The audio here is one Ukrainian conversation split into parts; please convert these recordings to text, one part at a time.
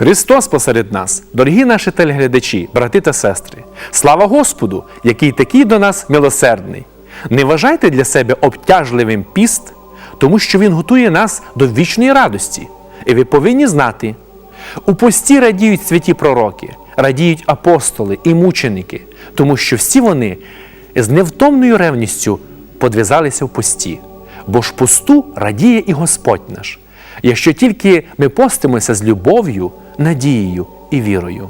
Христос посеред нас, дорогі наші телеглядачі, брати та сестри, слава Господу, який такий до нас милосердний. Не вважайте для себе обтяжливим піст, тому що Він готує нас до вічної радості. І ви повинні знати, у пості радіють святі пророки, радіють апостоли і мученики, тому що всі вони з невтомною ревністю подвязалися в пості. Бо ж посту радіє і Господь наш, якщо тільки ми постимося з любов'ю, надією і вірою.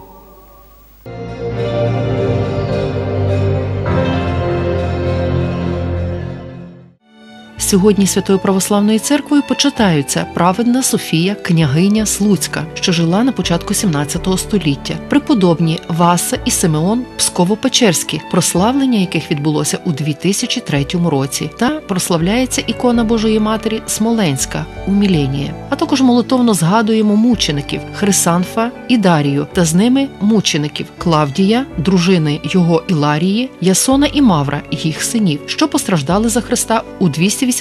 Сьогодні Святою Православною церквою почитаються праведна Софія, княгиня Слуцька, що жила на початку 17 століття, преподобні Васа і Симеон Псково-Печерські, прославлення яких відбулося у 2003 році, та прославляється ікона Божої Матері Смоленська у Міленії. А також молитовно згадуємо мучеників Хрисанфа і Дарію, та з ними мучеників Клавдія, дружини його Іларії, Ясона і Мавра, їх синів, що постраждали за Христа у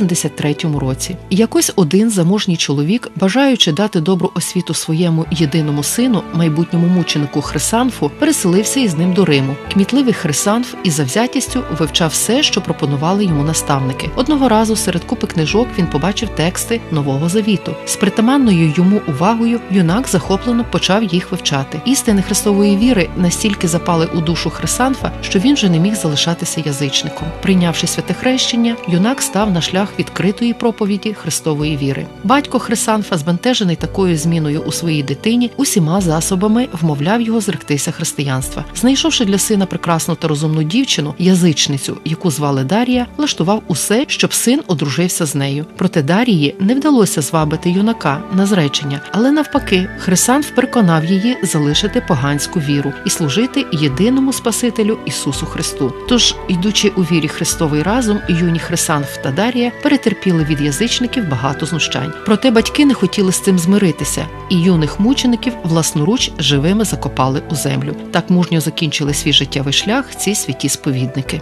283 році. Якось один заможній чоловік, бажаючи дати добру освіту своєму єдиному сину, майбутньому мученику Хрисанфу, переселився із ним до Риму. Кмітливий Хрисанф із завзятістю вивчав все, що пропонували йому наставники. Одного разу серед купи книжок він побачив тексти Нового Завіту. З притаманною йому увагою юнак захоплено почав їх вивчати. Істини Христової віри настільки запали у душу Хрисанфа, що він вже не міг залишатися язичником. Прийнявши святе хрещення, юнак став на шлях відкритої проповіді Христової віри. Батько Хрисанфа, збентежений такою зміною у своїй дитині, усіма засобами вмовляв його зректися християнства. Знайшовши для сина прекрасну та розумну дівчину, язичницю, яку звали Дарія, влаштував усе, щоб син одружився з нею. Проте Дарії не вдалося звабити юнака на зречення, але навпаки, Хрисанф переконав її залишити поганську віру і служити єдиному Спасителю Ісусу Христу. Тож, йдучи у вірі Христовий разом, юні Хрисанф та Дарія перетерпіли від язичників багато знущань. Проте батьки не хотіли з цим змиритися, і юних мучеників власноруч живими закопали у землю. Так мужньо закінчили свій життєвий шлях ці святі сповідники.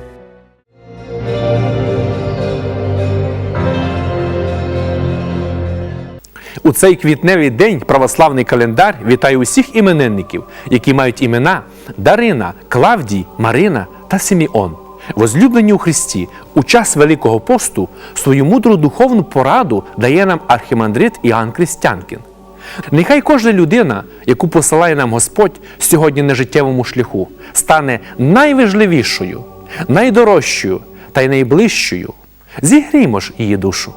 У цей квітневий день православний календар вітає усіх іменинників, які мають імена Дарина, Клавдій, Марина та Симіон. Возлюблені у Христі, у час Великого посту свою мудру духовну пораду дає нам архімандрит Іоанн Крістянкін. Нехай кожна людина, яку посилає нам Господь сьогодні на життєвому шляху, стане найважливішою, найдорожчою та й найближчою. Зігріймо ж її душу.